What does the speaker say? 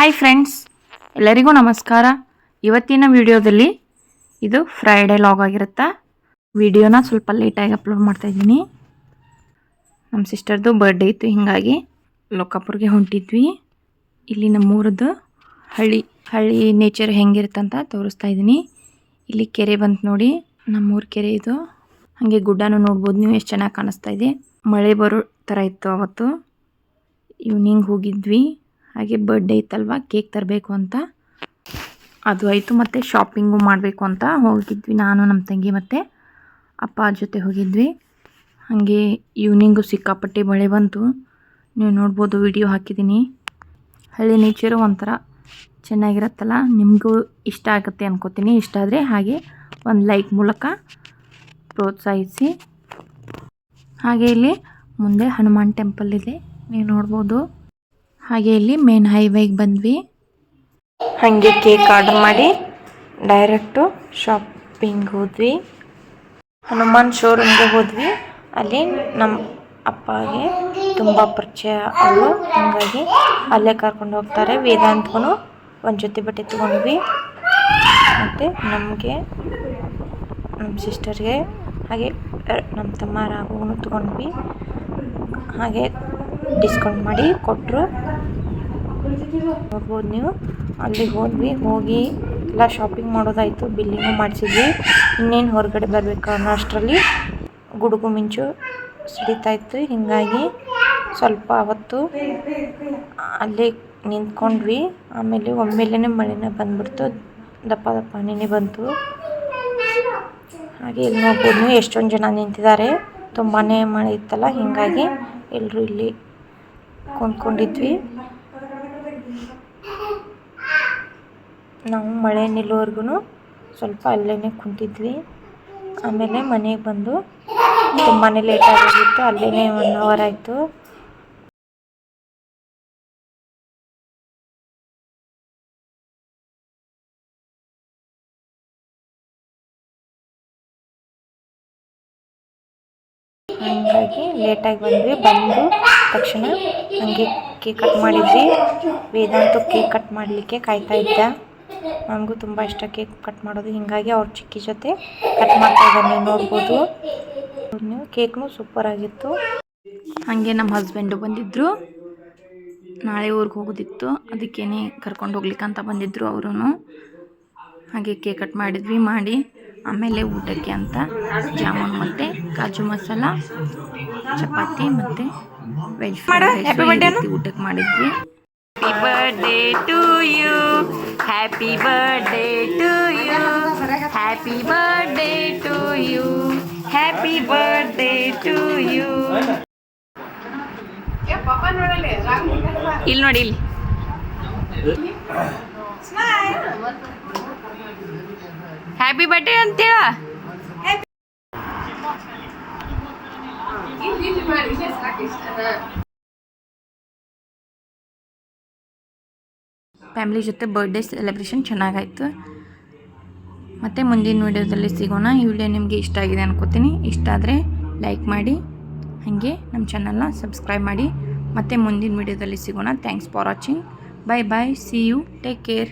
Hi friends ಎಲ್ಲರಿಗೂ ನಮಸ್ಕಾರ. ಇವತ್ತಿನ ವಿಡಿಯೋದಲ್ಲಿ ಇದು ಫ್ರೈಡೇ ಲಾಗ್ ಆಗಿರುತ್ತಾ? ವಿಡಿಯೋನ ಸ್ವಲ್ಪ ಲೇಟಾಗಿ ಅಪ್ಲೋಡ್ ಮಾಡ್ತಾ ಇದ್ದೀನಿ. ನಮ್ಮ ಸಿಸ್ಟರ್ದು ಬರ್ಡೇ ಇತ್ತು, ಹೀಗಾಗಿ ಲೋಕಾಪುರ್ಗೆ ಹೊಂಟಿದ್ವಿ. ಇಲ್ಲಿ ನಮ್ಮೂರದ್ದು ಹಳ್ಳಿ ಹಳ್ಳಿ ನೇಚರ್ ಹೆಂಗಿರುತ್ತಂತ ತೋರಿಸ್ತಾ ಇದ್ದೀನಿ. ಇಲ್ಲಿ ಕೆರೆ ಬಂತು ನೋಡಿ, ನಮ್ಮೂರ ಕೆರೆ ಇದು. ಹಾಗೆ ಗುಡ್ಡನೂ ನೋಡ್ಬೋದು, ನೀವು ಎಷ್ಟು ಚೆನ್ನಾಗಿ ಕಾಣಿಸ್ತಾ ಇದೆ. ಮಳೆ ಬರೋ ಥರ ಇತ್ತು ಅವತ್ತು. ಇವ್ನಿಂಗ್ ಹೋಗಿದ್ವಿ. ಹಾಗೆ ಬರ್ಡೇ ಇತ್ತಲ್ವ? ಕೇಕ್ ತರಬೇಕು ಅಂತ. ಅದು ಆಯಿತು ಮತ್ತು ಶಾಪಿಂಗು ಮಾಡಬೇಕು ಅಂತ ಹೋಗಿದ್ವಿ. ನಾನು ನಮ್ಮ ತಂಗಿ ಮತ್ತು ಅಪ್ಪ ಜೊತೆ ಹೋಗಿದ್ವಿ. ಹಾಗೆ ಈವ್ನಿಂಗು ಸಿಕ್ಕಾಪಟ್ಟೆ ಮಳೆ ಬಂತು. ನೀವು ನೋಡ್ಬೋದು ವಿಡಿಯೋ ಹಾಕಿದ್ದೀನಿ. ಹಳ್ಳಿ ನೇಚರು ಒಂಥರ ಚೆನ್ನಾಗಿರುತ್ತಲ್ಲ? ನಿಮಗೂ ಇಷ್ಟ ಆಗುತ್ತೆ ಅನ್ಕೋತೀನಿ. ಇಷ್ಟ ಆದರೆ ಹಾಗೆ ಒಂದು ಲೈಕ್ ಮೂಲಕ ಪ್ರೋತ್ಸಾಹಿಸಿ. ಹಾಗೆ ಇಲ್ಲಿ ಮುಂದೆ ಹನುಮಾನ್ ಟೆಂಪಲ್ ಇದೆ. ನೀವು ನೋಡ್ಬೋದು. ಹಾಗೆ ಇಲ್ಲಿ ಮೇನ್ ಹೈವೇಗೆ ಬಂದ್ವಿ. ಹಾಗೆ ಕೇಕ್ ಆರ್ಡರ್ ಮಾಡಿ ಡೈರೆಕ್ಟು ಶಾಪಿಂಗ್ ಹೋದ್ವಿ. ಹನುಮಾನ್ ಶೋರೂಮ್ಗೆ ಹೋದ್ವಿ. ಅಲ್ಲಿ ನಮ್ಮ ಅಪ್ಪಗೆ ತುಂಬ ಪರಿಚಯ ಅವರು ಹಾಗಾಗಿ ಅಲ್ಲೇ ಕರ್ಕೊಂಡು ಹೋಗ್ತಾರೆ. ವೇದಾಂತ್ಗೂ ಒಂದು ಜೊತೆ ಬಟ್ಟೆ ತೊಗೊಂಡ್ವಿ. ಮತ್ತು ನಮಗೆ ನಮ್ಮ ಸಿಸ್ಟರ್ಗೆ ಹಾಗೆ ನಮ್ಮ ತಮ್ಮ ರಾಘವನು ತೊಗೊಂಡ್ವಿ. ಹಾಗೆ ಡಿಸ್ಕೌಂಟ್ ಮಾಡಿ ಕೊಟ್ಟರು ನೋಡ್ಬೋದು ನೀವು. ಅಲ್ಲಿಗೆ ಹೋದ್ವಿ. ಹೋಗಿ ಎಲ್ಲ ಶಾಪಿಂಗ್ ಮಾಡೋದಾಯಿತು. ಬಿಲ್ಲಿಂಗು ಮಾಡಿಸಿದ್ವಿ. ಇನ್ನೇನು ಹೊರಗಡೆ ಬರಬೇಕು ಅನ್ನೋ ಅಷ್ಟರಲ್ಲಿ ಗುಡುಗು ಮಿಂಚು ಸಿಡಿತಾ ಇತ್ತು. ಹೀಗಾಗಿ ಸ್ವಲ್ಪ ಅವತ್ತು ಅಲ್ಲೇ ನಿಂತ್ಕೊಂಡ್ವಿ. ಆಮೇಲೆ ಒಮ್ಮೆಲೇ ಮಳೆನೇ ಬಂದ್ಬಿಡ್ತು. ದಪ್ಪ ದಪ್ಪ ಹನಿನೇ ಬಂತು. ಹಾಗೆ ಇಲ್ಲಿ ನೋಡ್ಬೋದು ಎಷ್ಟೊಂದು ಜನ ನಿಂತಿದ್ದಾರೆ. ತುಂಬಾ ಮಳೆ ಇತ್ತಲ್ಲ. ಹೀಗಾಗಿ ಎಲ್ಲರೂ ಇಲ್ಲಿ ಕುಂತ್ಕೊಂಡಿದ್ವಿ ನಾವು ಮಳೆ ನಿಲ್ಲೋವರೆಗೂ ಸ್ವಲ್ಪ ಅಲ್ಲೇ ಕುಂತಿದ್ವಿ. ಆಮೇಲೆ ಮನೆಗೆ ಬಂದು ತುಂಬಾ ಲೇಟ್ ಆಗೋಗಿತ್ತು ಅಲ್ಲೇ ಒನ್ ಅವರ್ ಆಯಿತು. ಹಾಗಾಗಿ ಲೇಟಾಗಿ ಬಂದ್ವಿ. ಬಂದು ತಕ್ಷಣ ಹಂಗೆ ಕೇಕ್ ಕಟ್ ಮಾಡಿದ್ವಿ. ವೇದಾಂತು ಕೇಕ್ ಕಟ್ ಮಾಡಲಿಕ್ಕೆ ಕಾಯ್ತಾ ಇದ್ದ. ನನಗೂ ತುಂಬ ಇಷ್ಟ ಕೇಕ್ ಕಟ್ ಮಾಡೋದು. ಹೀಗಾಗಿ ಅವ್ರ ಚಿಕ್ಕಿ ಜೊತೆ ಕಟ್ ಮಾಡ್ತಾ ಇದ್ದಾನೆ ನೋಡ್ಬೋದು. ಕೇಕ್ನು ಸೂಪರ್ ಆಗಿತ್ತು. ಹಾಗೆ ನಮ್ಮ ಹಸ್ಬೆಂಡು ಬಂದಿದ್ದರು ನಾಳೆ ಊರಿಗೆ ಹೋಗೋದಿತ್ತು. ಅದಕ್ಕೇನೆ ಕರ್ಕೊಂಡು ಹೋಗ್ಲಿಕ್ಕೆ ಅಂತ ಬಂದಿದ್ದರು ಅವರು ಹಾಗೆ ಕೇಕ್ ಕಟ್ ಮಾಡಿದ್ವಿ ಮಾಡಿ. ಆಮೇಲೆ ಊಟಕ್ಕೆ ಅಂತ ಜಾಮೂನ್ ಮತ್ತು ಕಾಜು ಮಸಾಲ ಚಪಾತಿ ಮತ್ತು ವೆಜ್ ಊಟಕ್ಕೆ ಮಾಡಿದ್ವಿ. Birthday to you happy birthday to you happy birthday to you happy birthday to you ಇಲ್ಲಿ ನೋಡಿ ಇಲ್ಲಿ. ಹ್ಯಾಪಿ ಬರ್ಡೇ ಅಂತೇಳ ಫ್ಯಾಮಿಲಿ ಜೊತೆ ಬರ್ಡೇ ಸೆಲೆಬ್ರೇಷನ್ ಚೆನ್ನಾಗಾಯಿತು. ಮತ್ತು ಮುಂದಿನ ವೀಡಿಯೋದಲ್ಲಿ ಸಿಗೋಣ. ಈ ವಿಡಿಯೋ ನಿಮಗೆ ಇಷ್ಟ ಆಗಿದೆ ಅನ್ಕೋತೀನಿ. ಇಷ್ಟ ಆದರೆ ಲೈಕ್ ಮಾಡಿ. ಹಾಗೆ ನಮ್ಮ ಚಾನಲ್ನ ಸಬ್ಸ್ಕ್ರೈಬ್ ಮಾಡಿ. ಮತ್ತು ಮುಂದಿನ ವೀಡಿಯೋದಲ್ಲಿ ಸಿಗೋಣ. Thanks for watching bye bye see you take care